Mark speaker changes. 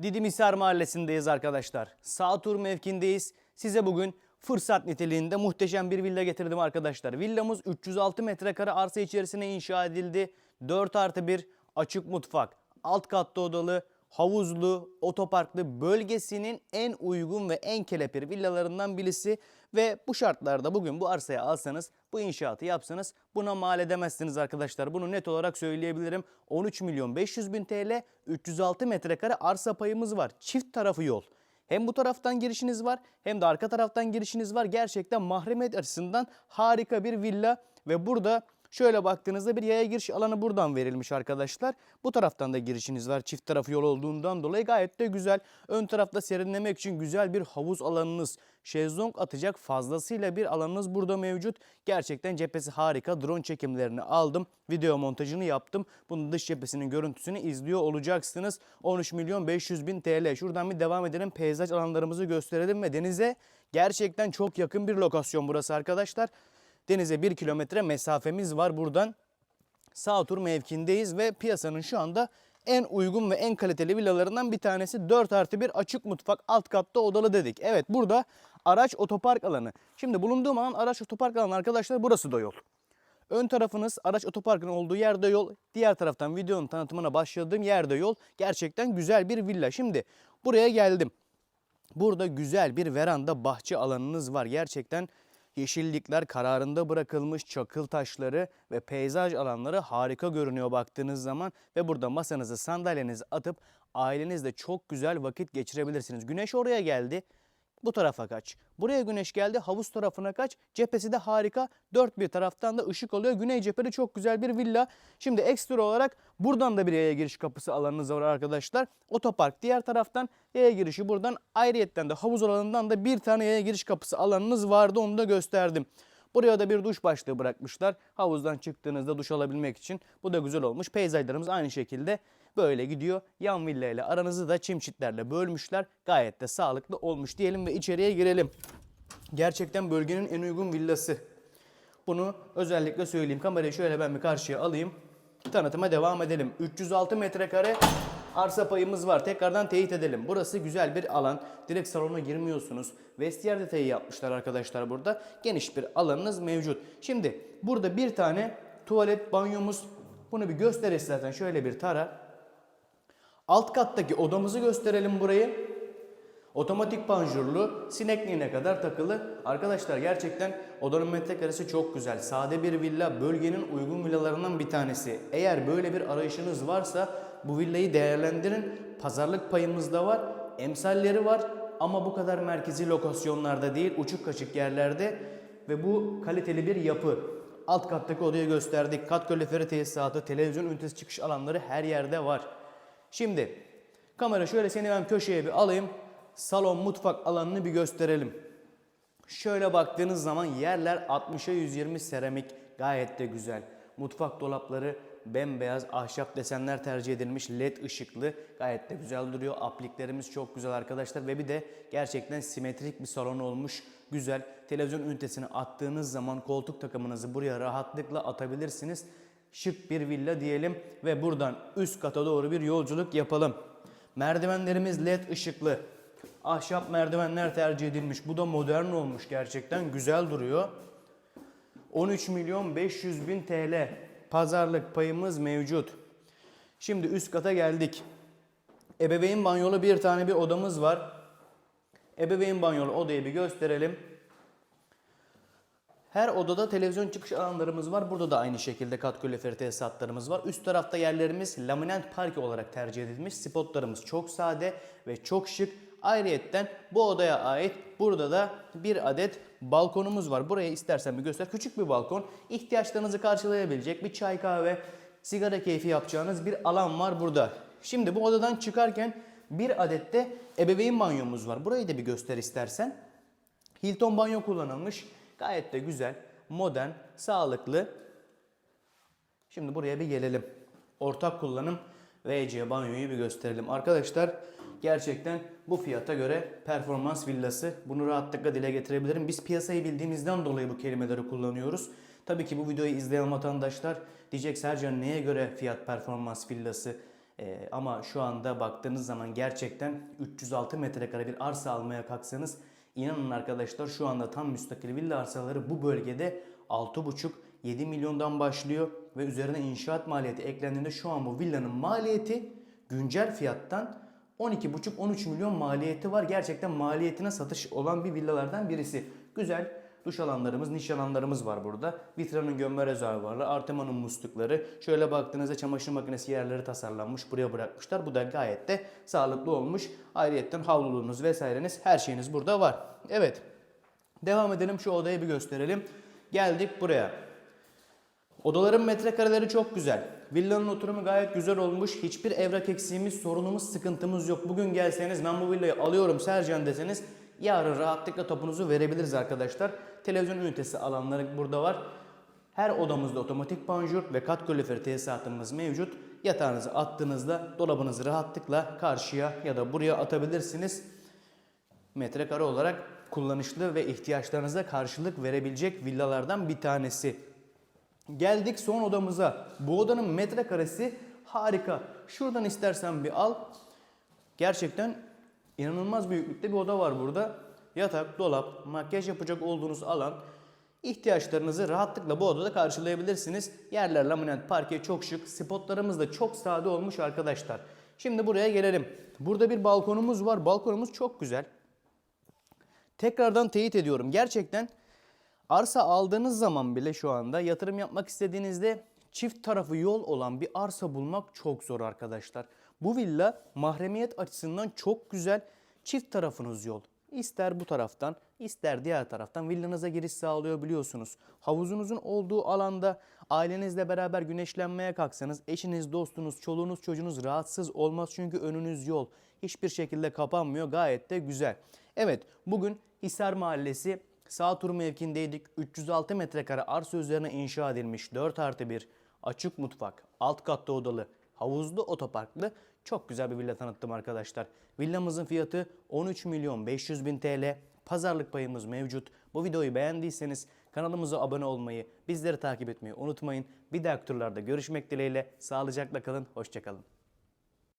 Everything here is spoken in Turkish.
Speaker 1: Didim Hisar Mahallesi'ndeyiz arkadaşlar. Sağtur mevkindeyiz. Size bugün fırsat niteliğinde muhteşem bir villa getirdim arkadaşlar. Villamız 306 metrekare arsa içerisine inşa edildi. 4 artı 1 açık mutfak, alt katta odalı, havuzlu, otoparklı bölgesinin en uygun ve en kelepir villalarından birisi. Ve bu şartlarda bugün bu arsayı alsanız, bu inşaatı yapsanız buna mal edemezsiniz arkadaşlar. Bunu net olarak söyleyebilirim. 13 milyon 500 bin TL, 306 metrekare arsa payımız var. Çift tarafı yol. Hem bu taraftan girişiniz var hem de arka taraftan girişiniz var. Gerçekten mahremiyet açısından harika bir villa ve burada şöyle baktığınızda bir yaya giriş alanı buradan verilmiş arkadaşlar. Bu taraftan da girişiniz var çift tarafı yol olduğundan dolayı gayet de güzel. Ön tarafta serinlemek için güzel bir havuz alanınız, şezlong atacak fazlasıyla bir alanınız burada mevcut. Gerçekten cephesi harika. Drone çekimlerini aldım. Video montajını yaptım. Bunun dış cephesinin görüntüsünü izliyor olacaksınız. 13 milyon 500 bin TL. Şuradan bir devam edelim. Peyzaj alanlarımızı gösterelim ve denize gerçekten çok yakın bir lokasyon burası arkadaşlar. Denize 1 kilometre mesafemiz var buradan. Sağ tur mevkindeyiz ve piyasanın şu anda en uygun ve en kaliteli villalarından bir tanesi 4 artı 1 açık mutfak alt katta odalı dedik. Evet burada araç otopark alanı. Şimdi bulunduğum alan araç otopark alanı arkadaşlar burası da yol. Ön tarafınız araç otoparkın olduğu yerde yol. Diğer taraftan videonun tanıtımına başladığım yerde yol. Gerçekten güzel bir villa. Şimdi buraya geldim. Burada güzel bir veranda bahçe alanınız var. Gerçekten yeşillikler kararında bırakılmış çakıl taşları ve peyzaj alanları harika görünüyor baktığınız zaman. Ve burada masanızı sandalyenizi atıp ailenizle çok güzel vakit geçirebilirsiniz. Güneş oraya geldi. Bu tarafa kaç. Buraya güneş geldi havuz tarafına kaç. Cephesi de harika. Dört bir taraftan da ışık oluyor. Güney cepheli çok güzel bir villa. Şimdi ekstra olarak buradan da bir yaya giriş kapısı alanınız var arkadaşlar. Otopark diğer taraftan yaya girişi buradan. Ayrıyetten de havuz alanından da bir tane yaya giriş kapısı alanınız vardı. Onu da gösterdim. Buraya da bir duş başlığı bırakmışlar. Havuzdan çıktığınızda duş alabilmek için. Bu da güzel olmuş. Peyzajlarımız aynı şekilde böyle gidiyor. Yan villa ile aranızı da çim çitlerle bölmüşler. Gayet de sağlıklı olmuş diyelim ve içeriye girelim. Gerçekten bölgenin en uygun villası. Bunu özellikle söyleyeyim. Kamerayı şöyle ben bir karşıya alayım. Tanıtıma devam edelim. 306 metrekare arsa payımız var. Tekrardan teyit edelim. Burası güzel bir alan. Direkt salona girmiyorsunuz. Vestiyer detayı yapmışlar arkadaşlar burada. Geniş bir alanınız mevcut. Şimdi burada bir tane tuvalet banyomuz. Bunu bir göster istersen şöyle bir tara. Alt kattaki odamızı gösterelim burayı. Otomatik panjurlu, sinekliğine kadar takılı. Arkadaşlar gerçekten odanın metrekaresi çok güzel. Sade bir villa, bölgenin uygun villalarından bir tanesi. Eğer böyle bir arayışınız varsa bu villayı değerlendirin. Pazarlık payımız da var, emsalleri var ama bu kadar merkezi lokasyonlarda değil, uçuk kaçık yerlerde ve bu kaliteli bir yapı. Alt kattaki odayı gösterdik. Kat kaloriferi tesisatı, televizyon ünitesi çıkış alanları her yerde var. Şimdi kamera şöyle seni ben köşeye bir alayım. Salon mutfak alanını bir gösterelim. Şöyle baktığınız zaman yerler 60'a 120 seramik gayet de güzel. Mutfak dolapları bembeyaz ahşap desenler tercih edilmiş led ışıklı gayet de güzel duruyor. Apliklerimiz çok güzel arkadaşlar ve bir de gerçekten simetrik bir salon olmuş. Güzel. Televizyon ünitesini attığınız zaman koltuk takımınızı buraya rahatlıkla atabilirsiniz. Şık bir villa diyelim ve buradan üst kata doğru bir yolculuk yapalım. Merdivenlerimiz led ışıklı. Ahşap merdivenler tercih edilmiş. Bu da modern olmuş gerçekten güzel duruyor. 13 milyon 500 bin TL pazarlık payımız mevcut. Şimdi üst kata geldik. Ebeveyn banyolu bir tane bir odamız var. Ebeveyn banyolu odayı bir gösterelim. Her odada televizyon çıkış alanlarımız var. Burada da aynı şekilde kat kaloriferi tesisatlarımız var. Üst tarafta yerlerimiz laminat parke olarak tercih edilmiş. Spotlarımız çok sade ve çok şık. Ayrıyetten bu odaya ait burada da bir adet balkonumuz var. Burayı istersen bir göster. Küçük bir balkon. İhtiyaçlarınızı karşılayabilecek bir çay kahve, sigara keyfi yapacağınız bir alan var burada. Şimdi bu odadan çıkarken bir adet de ebeveyn banyomuz var. Burayı da bir göster istersen. Hilton banyo kullanılmış. Gayet de güzel, modern, sağlıklı. Şimdi buraya bir gelelim. Ortak kullanım VC banyoyu bir gösterelim. Arkadaşlar gerçekten bu fiyata göre performans villası. Bunu rahatlıkla dile getirebilirim. Biz piyasayı bildiğimizden dolayı bu kelimeleri kullanıyoruz. Tabii ki bu videoyu izleyen vatandaşlar diyecek Sercan neye göre fiyat performans villası Ee, ama şu anda baktığınız zaman gerçekten 306 metrekare bir arsa almaya kalksanız inanın arkadaşlar şu anda tam müstakil villa arsaları bu bölgede 6,5-7 milyondan başlıyor ve üzerine inşaat maliyeti eklendiğinde şu an bu villanın maliyeti güncel fiyattan 12,5-13 milyon maliyeti var. Gerçekten maliyetine satış olan bir villalardan birisi. Güzel duş alanlarımız, niş alanlarımız var burada. Vitra'nın gömme rezervuarı, Artema'nın muslukları. Şöyle baktığınızda çamaşır makinesi yerleri tasarlanmış. Buraya bırakmışlar. Bu da gayet de sağlıklı olmuş. Ayrıyeten havluluğunuz vesaireniz her şeyiniz burada var. Evet. Devam edelim şu odayı bir gösterelim. Geldik buraya. Odaların metrekareleri çok güzel. Villanın oturumu gayet güzel olmuş. Hiçbir evrak eksiğimiz, sorunumuz, sıkıntımız yok. Bugün gelseniz ben bu villayı alıyorum Sercan deseniz yarın rahatlıkla topunuzu verebiliriz arkadaşlar. Televizyon ünitesi alanları burada var. Her odamızda otomatik panjur ve kat kaloriferi tesisatımız mevcut. Yatağınızı attığınızda dolabınızı rahatlıkla karşıya ya da buraya atabilirsiniz metrekare olarak kullanışlı ve ihtiyaçlarınıza karşılık verebilecek villalardan bir tanesi. Geldik son odamıza. Bu odanın metrekaresi harika. Şuradan istersen bir al. Gerçekten inanılmaz büyüklükte bir oda var burada. Yatak, dolap, makyaj yapacak olduğunuz alan. İhtiyaçlarınızı rahatlıkla bu odada karşılayabilirsiniz. Yerler laminat, parke çok şık. Spotlarımız da çok sade olmuş arkadaşlar. Şimdi buraya gelelim. Burada bir balkonumuz var. Balkonumuz çok güzel. Tekrardan teyit ediyorum. Gerçekten arsa aldığınız zaman bile şu anda yatırım yapmak istediğinizde çift tarafı yol olan bir arsa bulmak çok zor arkadaşlar. Bu villa mahremiyet açısından çok güzel. Çift tarafınız yol. İster bu taraftan, ister diğer taraftan villanıza giriş sağlıyor biliyorsunuz. Havuzunuzun olduğu alanda ailenizle beraber güneşlenmeye kalksanız eşiniz, dostunuz, çoluğunuz, çocuğunuz rahatsız olmaz çünkü önünüz yol. Hiçbir şekilde kapanmıyor. Gayet de güzel. Evet, bugün Hisar Mahallesi sağ tur mevkindeydik. 306 metrekare arsa üzerine inşa edilmiş 4 artı 1 açık mutfak, alt katta odalı, havuzlu otoparklı çok güzel bir villa tanıttım arkadaşlar. Villamızın fiyatı 13 milyon 500 bin TL. Pazarlık payımız mevcut. Bu videoyu beğendiyseniz kanalımıza abone olmayı, bizleri takip etmeyi unutmayın. Bir dahaki turlarda görüşmek dileğiyle. Sağlıcakla kalın, hoşçakalın.